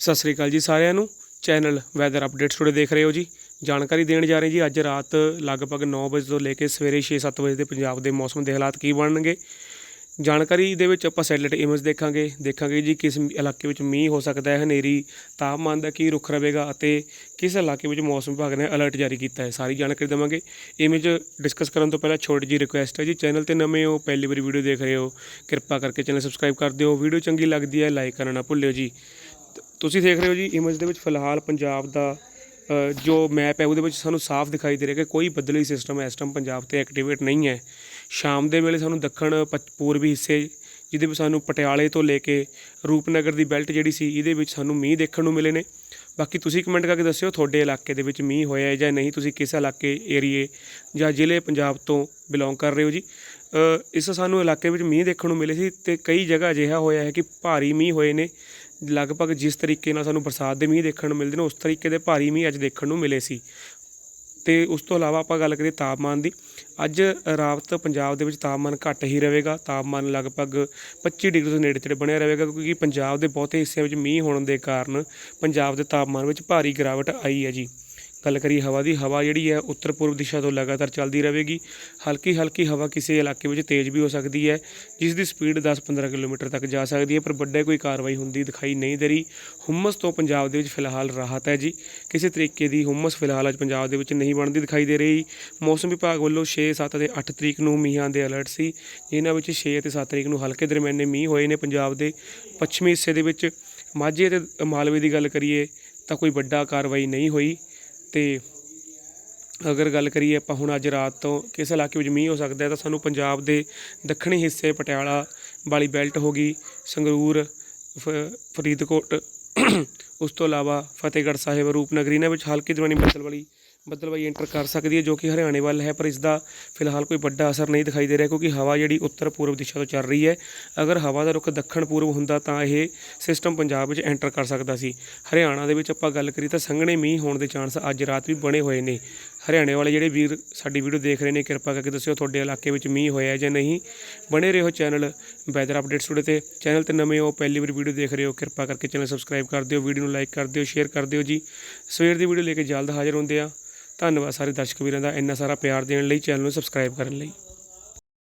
ਸਤਿ ਸ੍ਰੀ ਅਕਾਲ ਜੀ ਸਾਰਿਆਂ ਨੂੰ। ਚੈਨਲ ਵੈਦਰ ਅਪਡੇਟਸ ਟੁਡੇ ਦੇਖ ਰਹੇ ਹੋ ਜੀ। ਜਾਣਕਾਰੀ ਦੇਣ ਜਾ ਰਹੇ ਜੀ, ਅੱਜ ਰਾਤ ਲਗਭਗ 9 ਵਜੇ ਤੋਂ ਲੈ ਕੇ ਸਵੇਰੇ 6-7 ਵਜੇ ਦੇ ਪੰਜਾਬ ਦੇ ਮੌਸਮ ਦੇ ਹਾਲਾਤ ਕੀ ਬਣਨਗੇ? ਜਾਣਕਾਰੀ ਦੇ ਵਿੱਚ ਆਪਾਂ ਸੈਟਲਾਈਟ ਇਮੇਜ ਦੇਖਾਂਗੇ। ਦੇਖਾਂਗੇ ਜੀ ਕਿਸ ਇਲਾਕੇ ਵਿੱਚ ਮੀਂਹ ਹੋ ਸਕਦਾ ਹੈ, ਹਨੇਰੀ, ਤਾਪਮਾਨ ਦਾ ਕੀ ਰੁਖ ਰਹੇਗਾ ਅਤੇ ਕਿਸ ਇਲਾਕੇ ਵਿੱਚ ਮੌਸਮ ਵਿਭਾਗ ਨੇ ਅਲਰਟ ਜਾਰੀ ਕੀਤਾ ਹੈ। ਸਾਰੀ ਜਾਣਕਾਰੀ ਦੇਵਾਂਗੇ। ਇਮੇਜ ਡਿਸਕਸ ਕਰਨ ਤੋਂ ਪਹਿਲਾਂ ਛੋਟੀ ਜੀ ਰਿਕੁਐਸਟ ਹੈ ਜੀ ਚੈਨਲ ਤੇ ਨਵੇਂ ਹੋ, ਪਹਿਲੀ ਵਾਰੀ ਵੀਡੀਓ ਦੇਖ ਰਹੇ ਹੋ, ਕਿਰਪਾ ਕਰਕੇ ਚੈਨਲ ਸਬਸਕ੍ਰਾਈਬ ਕਰ ਦਿਓ। ਵੀਡੀਓ ਚੰਗੀ ਲੱਗਦੀ ਹੈ ਲਾਈਕ ਕਰਨਾ ਨਾ ਭੁੱਲਿਓ ਜੀ। ਤੁਸੀਂ ਦੇਖ ਰਹੇ ਹੋ ਜੀ ਇਮੇਜ ਦੇ ਵਿੱਚ ਫਿਲਹਾਲ ਪੰਜਾਬ ਦਾ ਜੋ ਮੈਪ ਹੈ ਉਹਦੇ ਵਿੱਚ ਸਾਨੂੰ ਸਾਫ਼ ਦਿਖਾਈ ਦੇ ਰਿਹਾ ਕਿ ਕੋਈ ਬੱਦਲੀ ਸਿਸਟਮ ਇਸ ਟਾਈਮ ਪੰਜਾਬ ਤੇ ਐਕਟੀਵੇਟ ਨਹੀਂ ਹੈ। ਸ਼ਾਮ ਦੇ ਵੇਲੇ ਸਾਨੂੰ ਦੱਖਣ ਪੱਛ- ਪੂਰਬੀ ਹਿੱਸੇ ਜਿਹਦੇ ਵਿੱਚ ਸਾਨੂੰ ਪਟਿਆਲੇ ਤੋਂ ਲੈ ਕੇ ਰੂਪਨਗਰ ਦੀ ਬੈਲਟ ਜਿਹੜੀ ਸੀ, ਇਹਦੇ ਵਿੱਚ ਸਾਨੂੰ ਮੀਂਹ ਦੇਖਣ ਨੂੰ ਮਿਲੇ ਨੇ। ਬਾਕੀ ਤੁਸੀਂ ਕਮੈਂਟ ਕਰਕੇ ਦੱਸਿਓ ਤੁਹਾਡੇ ਇਲਾਕੇ ਦੇ ਵਿੱਚ ਮੀਂਹ ਹੋਇਆ ਹੈ ਜਾਂ ਨਹੀਂ, ਤੁਸੀਂ ਕਿਸ ਇਲਾਕੇ ਏਰੀਏ ਜਾਂ ਜ਼ਿਲ੍ਹੇ ਪੰਜਾਬ ਤੋਂ ਬਿਲੋਂਗ ਕਰ ਰਹੇ ਹੋ ਜੀ? ਇਸ ਸਾਨੂੰ ਇਲਾਕੇ ਵਿੱਚ ਮੀਂਹ ਦੇਖਣ ਨੂੰ ਮਿਲੇ ਸੀ ਤੇ ਕਈ ਜਗ੍ਹਾ ਅਜਿਹਾ ਹੋਇਆ ਹੈ ਕਿ ਭਾਰੀ ਮੀਂਹ ਹੋਏ ਨੇ। ਲਗਭਗ ਜਿਸ ਤਰੀਕੇ ਨਾਲ ਸਾਨੂੰ ਬਰਸਾਤ ਦੇ ਮੀਂਹ ਦੇਖਣ ਨੂੰ ਮਿਲਦੇ ਨੇ, ਉਸ ਤਰੀਕੇ ਦੇ ਭਾਰੀ ਮੀਂਹ ਅੱਜ ਦੇਖਣ ਨੂੰ ਮਿਲੇ ਸੀ। ਤੇ ਉਸ ਤੋਂ ਇਲਾਵਾ ਆਪਾਂ ਗੱਲ ਕਰੀਏ ਤਾਪਮਾਨ ਦੀ, ਅੱਜ ਰਾਤ ਪੰਜਾਬ ਦੇ ਵਿੱਚ ਤਾਪਮਾਨ ਘੱਟ ਹੀ ਰਹੇਗਾ, ਤਾਪਮਾਨ ਲਗਭਗ 25 ਡਿਗਰੀ ਤੋਂ ਨੇੜੇ ਤੇੜੇ ਬਣਿਆ ਰਹੇਗਾ, ਕਿਉਂਕਿ ਪੰਜਾਬ ਦੇ ਬਹੁਤੇ ਹਿੱਸਿਆਂ ਵਿੱਚ ਮੀਂਹ ਹੋਣ ਦੇ ਕਾਰਨ ਪੰਜਾਬ ਦੇ ਤਾਪਮਾਨ ਵਿੱਚ ਭਾਰੀ ਗਿਰਾਵਟ ਆਈ ਹੈ ਜੀ। ਗੱਲ ਕਰੀਏ ਹਵਾ ਦੀ, ਹਵਾ ਜਿਹੜੀ ਹੈ ਉੱਤਰ ਪੂਰਬ ਦਿਸ਼ਾ ਤੋਂ ਲਗਾਤਾਰ ਚੱਲਦੀ ਰਹੇਗੀ। ਹਲਕੀ ਹਲਕੀ ਹਵਾ ਕਿਸੇ ਇਲਾਕੇ ਵਿੱਚ ਤੇਜ਼ ਵੀ ਹੋ ਸਕਦੀ ਹੈ, ਜਿਸ ਦੀ ਸਪੀਡ 10-15 ਕਿਲੋਮੀਟਰ ਤੱਕ ਜਾ ਸਕਦੀ ਹੈ, ਪਰ ਵੱਡੇ ਕੋਈ ਕਾਰਵਾਈ ਹੁੰਦੀ ਦਿਖਾਈ ਨਹੀਂ ਦੇ ਰਹੀ। ਹੁਮਸ ਤੋਂ ਪੰਜਾਬ ਦੇ ਵਿੱਚ ਫਿਲਹਾਲ ਰਾਹਤ ਹੈ ਜੀ। ਕਿਸੇ ਤਰੀਕੇ ਦੀ ਹੁਮਸ ਫਿਲਹਾਲ ਅੱਜ ਪੰਜਾਬ ਦੇ ਵਿੱਚ ਨਹੀਂ ਬਣਦੀ ਦਿਖਾਈ ਦੇ ਰਹੀ। ਮੌਸਮ ਵਿਭਾਗ ਵੱਲੋਂ 6 7 ਅਤੇ 8 ਤਰੀਕ ਨੂੰ ਮੀਂਹਾਂ ਦੇ ਅਲਰਟ ਸੀ, ਜਿਨ੍ਹਾਂ ਵਿੱਚ 6 ਅਤੇ 7 ਤਰੀਕ ਨੂੰ ਹਲਕੇ ਦਰਮਿਆਨੇ ਮੀਂਹ ਹੋਏ ਨੇ। ਪੰਜਾਬ ਦੇ ਪੱਛਮੀ ਹਿੱਸੇ ਦੇ ਵਿੱਚ ਮਾਝੇ ਤੇ ਮਾਲਵੇ ਦੀ ਗੱਲ ਕਰੀਏ, ਤਾਂ ਕੋਈ ਵੱਡਾ ਕਾਰਵਾਈ ਨਹੀਂ ਹੋਈ। ਤੇ ਅਗਰ ਗੱਲ ਕਰੀਏ ਆਪਾਂ ਹੁਣ ਅੱਜ ਰਾਤ ਤੋਂ ਕਿਸ ਇਲਾਕੇ ਵਿੱਚ ਮੀਂਹ ਹੋ ਸਕਦਾ ਹੈ, ਤਾਂ ਸਾਨੂੰ ਪੰਜਾਬ ਦੇ ਦੱਖਣੀ ਹਿੱਸੇ ਪਟਿਆਲਾ ਵਾਲੀ ਬੈਲਟ ਹੋ ਗਈ, ਸੰਗਰੂਰ, ਫ- ਫਰੀਦਕੋਟ, ਉਸ ਤੋਂ ਇਲਾਵਾ ਫਤਿਹਗੜ੍ਹ ਸਾਹਿਬ, ਰੂਪਨਗਰ, ਇਹਨਾਂ ਵਿੱਚ ਹਲਕੀ ਦਰਮਿਆਨੀ ਬੱਦਲ ਵਾਲੀ ਬੱਦਲਵਾਈ ਐਂਟਰ ਕਰ ਸਕਦੀ ਹੈ ਜੋ ਕਿ ਹਰਿਆਣੇ ਵੱਲ ਹੈ, ਪਰ ਇਸ ਦਾ ਫਿਲਹਾਲ ਕੋਈ ਵੱਡਾ ਅਸਰ ਨਹੀਂ ਦਿਖਾਈ ਦੇ ਰਿਹਾ ਕਿਉਂਕਿ ਹਵਾ ਜਿਹੜੀ ਉੱਤਰ ਪੂਰਬ ਦਿਸ਼ਾ ਤੋਂ ਚੱਲ ਰਹੀ ਹੈ। ਅਗਰ ਹਵਾ ਦਾ ਰੁਖ ਦੱਖਣ ਪੂਰਬ ਹੁੰਦਾ ਤਾਂ ਇਹ ਸਿਸਟਮ ਪੰਜਾਬ ਵਿੱਚ ਐਂਟਰ ਕਰ ਸਕਦਾ ਸੀ। ਹਰਿਆਣਾ ਦੇ ਵਿੱਚ ਆਪਾਂ ਗੱਲ ਕਰੀ ਤਾਂ ਸੰਘਣੇ ਮੀਂਹ ਹੋਣ ਦੇ ਚਾਂਸ ਅੱਜ ਰਾਤ ਵੀ ਬਣੇ ਹੋਏ ਨੇ। ਹਰਿਆਣੇ ਵਾਲੇ ਜਿਹੜੇ ਵੀਰ ਸਾਡੀ ਵੀਡੀਓ ਦੇਖ ਰਹੇ ਨੇ, ਕਿਰਪਾ ਕਰਕੇ ਦੱਸਿਓ ਤੁਹਾਡੇ ਇਲਾਕੇ ਵਿੱਚ ਮੀਂਹ ਹੋਇਆ ਜਾਂ ਨਹੀਂ। ਬਣੇ ਰਹੋ ਚੈਨਲ ਵੈਦਰ ਅਪਡੇਟਸ ਟੁਡੇ ਤੇ। ਚੈਨਲ ਤੇ ਨਵੇਂ ਹੋ, ਪਹਿਲੀ ਵਾਰ ਵੀਡੀਓ ਦੇਖ ਰਹੇ ਹੋ, ਕਿਰਪਾ ਕਰਕੇ ਚੈਨਲ ਸਬਸਕ੍ਰਾਈਬ ਕਰ ਦਿਓ ਵੀਡੀਓ ਨੂੰ ਲਾਈਕ ਕਰ ਦਿਓ ਸ਼ੇਅਰ ਕਰ ਦਿਓ ਜੀ। ਸਵੇਰ ਦੀ ਵੀਡੀਓ ਲੈ ਕੇ ਜਲਦ ਹਾਜ਼ਰ ਹੁੰਦੇ ਆ ਧੰਨਵਾਦ ਸਾਰੇ ਦਰਸ਼ਕ ਵੀਰਾਂ ਦਾ ਇੰਨਾ ਸਾਰਾ ਪਿਆਰ ਦੇਣ ਲਈ ਚੈਨਲ ਨੂੰ ਸਬਸਕ੍ਰਾਈਬ ਕਰਨ ਲਈ।